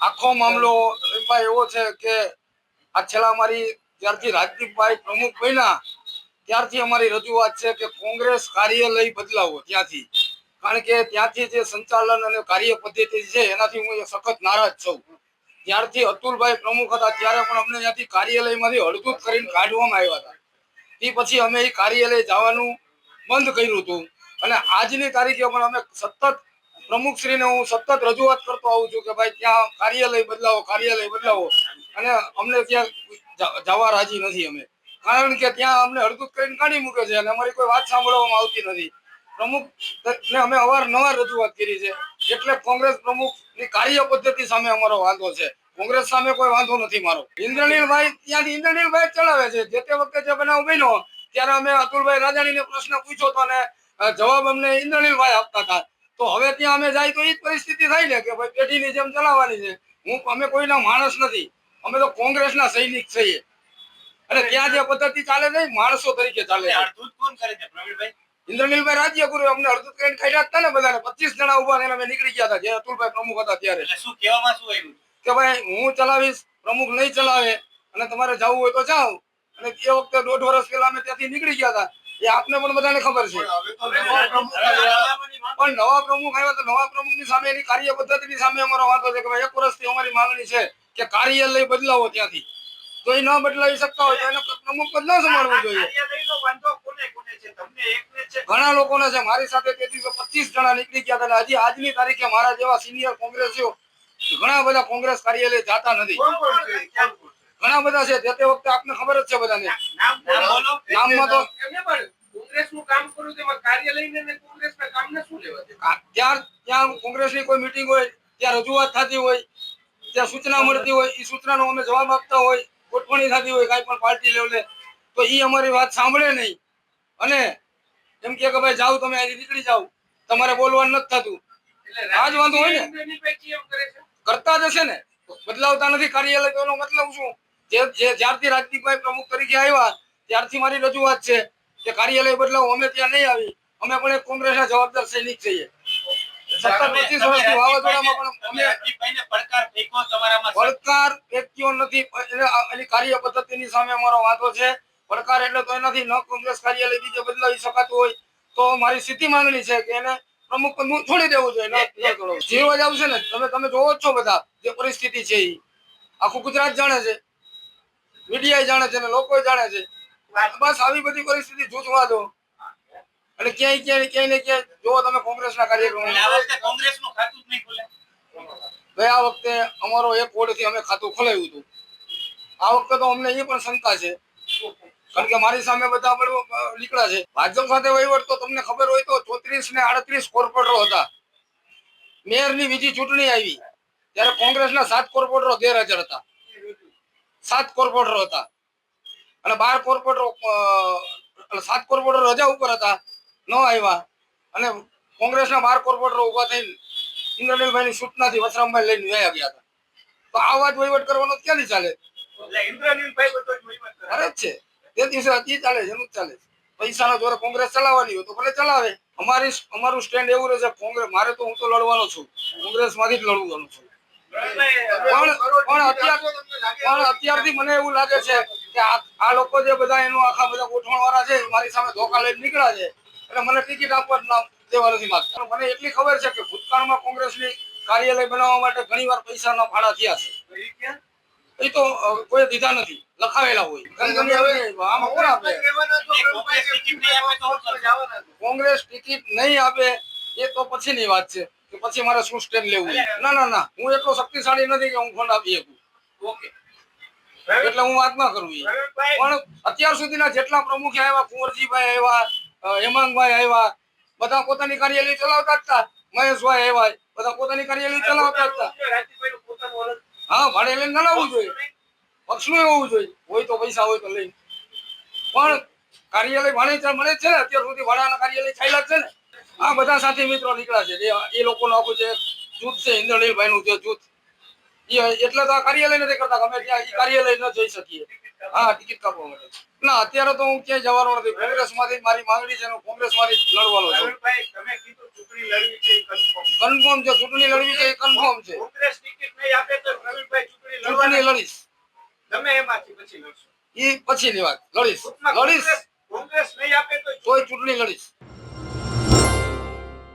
આખો મામલો રવિભાઈ એવો છે કે આ છેલ્લા અમારી ત્યારથી રાજદીપભાઈ પ્રમુખ બન્યા, ત્યારથી અમારી રજૂઆત છે કે કોંગ્રેસ કાર્યાલય બદલાવો ત્યાંથી. કારણ કે ત્યાંથી જે સંચાલન અને કાર્ય પદ્ધતિ છે, એનાથી હું સખત નારાજ છું. ત્યારથી અતુલભાઈ પ્રમુખ હતા, ત્યારે પણ અમને ત્યાંથી કાર્યાલયમાંથી હળદૂત કરીને કાઢવામાં આવ્યા હતા. એ પછી અમે એ કાર્યાલય જવાનું બંધ કર્યું હતું. અને આજની તારીખે પણ અમે સતત પ્રમુખશ્રીને હું સતત રજૂઆત કરતો આવું છું કે ભાઈ ત્યાં કાર્યાલય બદલાવો કાર્યાલય બદલાવો. અને અમને ત્યાં જવા રાજી નથી અમે. કારણ કે ત્યાં અમને હળદૂત કરીને કાઢી મૂકે છે અને અમારી કોઈ વાત સાંભળવામાં આવતી નથી. પ્રમુખ ને અમે અવારનવાર રજૂઆત કરી છે. એટલે કોંગ્રેસ પ્રમુખની કાર્ય પદ્ધતિ સામે અમારો વાંધો છે. કોંગ્રેસ સામે કોઈ વાંધો નથી મારો. ઇન્દ્રનીલભાઈ, ત્યાંથી ઇન્દ્રનીલભાઈ ચલાવે છે. જે તે વખતે જે બનાવ બન્યો, ત્યારે અમે અતુલભાઈ રાજાણીને પ્રશ્ન પૂછ્યો હતો અને જવાબ અમને ઇન્દ્રનીલભાઈ આપતા હતા. તો હવે ત્યાં અમે જાય તો એ જ પરિસ્થિતિ થાય ને કે ભાઈ પેઢીની જેમ ચલાવવાની છે. હું અમે કોઈના માણસ નથી. અમે તો કોંગ્રેસના સૈનિક છીએ. અને ત્યાં જે પદ્ધતિ ચાલે છે માણસો તરીકે ચાલે છે. અડધું કોણ કરે છે? પ્રવીણભાઈ? ઇન્દ્રનીલભાઈ રાજ્ય ગુરુ અમને અડધું કરીને ખાઈ હતા ને બધાને. પચીસ જણા ઊભા થઈને અમે નીકળી ગયા હતા જે અતુલભાઈ પ્રમુખ હતા ત્યારે. શું કહેવામાં શું આવ્યું? કે ભાઈ હું ચલાવીશ પ્રમુખ નહીં ચલાવે. અને તમારે જવું હોય તો જાઓ. અને એ વખતે દોઢ વર્ષ પહેલા અમે ત્યાંથી નીકળી ગયા હતા. એ આપને પણ બધાને ખબર છે. પણ નવા પ્રમુખ આવ્યા તો નવા પ્રમુખની સામે એની કાર્ય પદ્ધતિની સામે અમારો વાંધો છે કે ભાઈ એક વર્ષથી અમારી માંગણી છે કે કાર્યાલય બદલાવો ત્યાંથી. તો એ ન બદલાવી શકતા હોય તો એને પ્રમુખ પદ ન સંભાળવું જોઈએ. કાર્યાલયનો વાંધો કોને કોને છે? તમને એકને જ છે? ઘણા લોકોને છે. મારી સાથે તે દિવસે પચીસ જણા નીકળી ગયા હતા અને હજી આજની તારીખે મારા જેવા સિનિયર કોંગ્રેસીઓ ઘણા બધા કોંગ્રેસ કાર્યાલય જાતા નથી. ઘણા બધા છે તે વખતે આપને ખબર જ છે બધાને. નામમાં તો ત્યાં ત્યાં કોંગ્રેસની કોઈ મીટિંગ હોય ત્યાં રજૂઆત થતી હોય ત્યાં સૂચના મળતી હોય એ સૂચનાનો અમે જવાબ આપતા હોય ગોઠવણી થતી હોય કાંઈ પણ પાર્ટી લેવલે તો એ અમારી વાત સાંભળે નહીં. અને એમ કે ભાઈ જાઓ તમે અહીંથી નીકળી જાઓ. તમારે બોલવાનું નથી થતું. એટલે આ જ વાંધો હોય ને. કરતા જ હશે ને. બદલાવતા નથી કાર્યાલય તો એનો મતલબ શું? જે જ્યારથી રાજદીપભાઈ પ્રમુખ તરીકે આવ્યા ત્યારથી મારી રજૂઆત છે કે કાર્યાલય બદલાવ અમે ત્યાં નહીં આવી. અમે પણ એક કોંગ્રેસના જવાબદાર સૈનિક છીએ. પડકાર વ્યક્તિઓ નથી. એની કાર્ય પદ્ધતિની સામે અમારો વાંધો છે. પડકાર એટલે તો એનાથી ન કોંગ્રેસ કાર્યાલય બીજે બદલાવી શકાતું હોય તો મારી સીધી માંગણી છે કે એને પ્રમુખ પદ છોડી દેવું જોઈએ. આવશે ને તમે તમે જોવો જ છો બધા જે પરિસ્થિતિ છે એ આખું ગુજરાત જાણે છે. મીડિયા જાણે છે લોકો જાણે છે. બસ આવી બધી પરિસ્થિતિ જૂથવા દો અને ક્યાંય ક્યાંય ક્યાંય ને ક્યાંય જોવો તમે કોંગ્રેસના કાર્યક્રમો. એટલે આ વખતે કોંગ્રેસનું ખાતું જ નહીં ખુલે. ગયા વખતે અમારો એક વોર્ડથી અમે ખાતું ખોલાવ્યું હતું. આ વખતે તો અમને એ પણ શંકા છે. કારણ કે મારી સામે બધા નીકળ્યા છે. ભાજપ સાથે વહીવટ તો તમને ખબર હોય તો ચોત્રીસ ને આડત્રીસ કોર્પોરેટરો હતા. મેયરની બીજી ચૂંટણી આવી. ત્યારે કોંગ્રેસના સાત કોર્પોરેટરો ગેરહાજર હતા. સાત કોર્પોરેટર હતા. અને બાર કોર્પોરેટરો સાત કોર્પોરેટર રજા ઉપર હતા. ન આવ્યા. અને કોંગ્રેસના બાર કોર્પોરેટર ઊભા થઈને ઇન્દ્રનીલભાઈની સૂચનાથી વસરામભાઈ લઈને વયા ગયા હતા. તો આવા જ વહીવટ કરવાનો ક્યાંથી ચાલે? અરે જ છે. તે દિવસે હજી ચાલે છે એનું જ ચાલે છે. પૈસાના દ્વારા કોંગ્રેસ ચલાવવાની હોય તો ભલે ચલાવે. અમારી અમારું સ્ટેન્ડ એવું રહેશે કોંગ્રેસ મારે તો હું તો લડવાનો છું. કોંગ્રેસમાંથી જ લડવાનું છું. પણ પણ અત્યાર અત્યારથી મને એવું લાગે છે કે આ આ લોકો જે બધા એનું આખા બધા ગોઠવણ વાળા છે મારી સામે ધોકા લઈને નીકળ્યા છે એટલે મને ટિકિટ આપવા જ ના દેવા નથી માંગતા મને એટલી ખબર છે કે ભૂતકાળમાં કોંગ્રેસની કાર્યાલય બનાવવા માટે ઘણીવાર પૈસાના ભાડા થયા છે. એ તો કોઈ દીધા નથી. લખાવેલા હોય. કોંગ્રેસ ટિકિટ નહીં આપે એ તો પછીની વાત છે. કે પછી મારે શું સ્ટેન્ડ લેવું ના ના ના. હું એટલો શક્તિશાળી નથી કે હું ફંડ આપી શકું. ઓકે. એટલે હું વાત ના કરું પણ અત્યાર સુધીના જેટલા પ્રમુખ આવ્યા કુંવરજીભાઈ આવ્યા હેમાંગભાઈ આવ્યા બધા પોતાની કાર્યાલય ચલાવતા હતા. મહેશભાઈ આવ્યા બધા પોતાની કાર્યાલય ચલાવતા હતા. હા ભાડે લઈને ના લાવવું જોઈએ. પક્ષનું હોવું જોઈએ. હોય તો પૈસા હોય તો લઈ પણ કાર્યાલય ભાડે મળે છે ને? અત્યાર સુધી ભાડાના કાર્યાલય થયેલા છે ને? આ બધા સાથી મિત્રો નીકળ્યા છે. એ લોકોનું આખું જે જૂથ છે ઇન્દ્રનીલભાઈ નું જે જૂથ એટલે તો આ કાર્યાલય નથી કરતા. અમે ત્યાં કાર્યાલય ન જઈ શકીએ. હા ટિકિટ કાપવા માટે. ના અત્યારે તો હું ક્યાંય જવાનો નથી. કોંગ્રેસમાંથી મારી માંગણી છે કોંગ્રેસમાંથી લડવાનો છું. તમે કન્ફર્મ છે ચૂંટણી લડવી છે એ કન્ફર્મ છે. કોંગ્રેસ ટિકિટ નહીં નહીં આપે તો પ્રવીણભાઈ ચૂંટણી લડીશ. ગમે એમાંથી પછી લડશો. એ પછીની વાત. લડીશ. લડીશ. કોંગ્રેસ નહીં આપે તો ચૂંટણી લડીશ.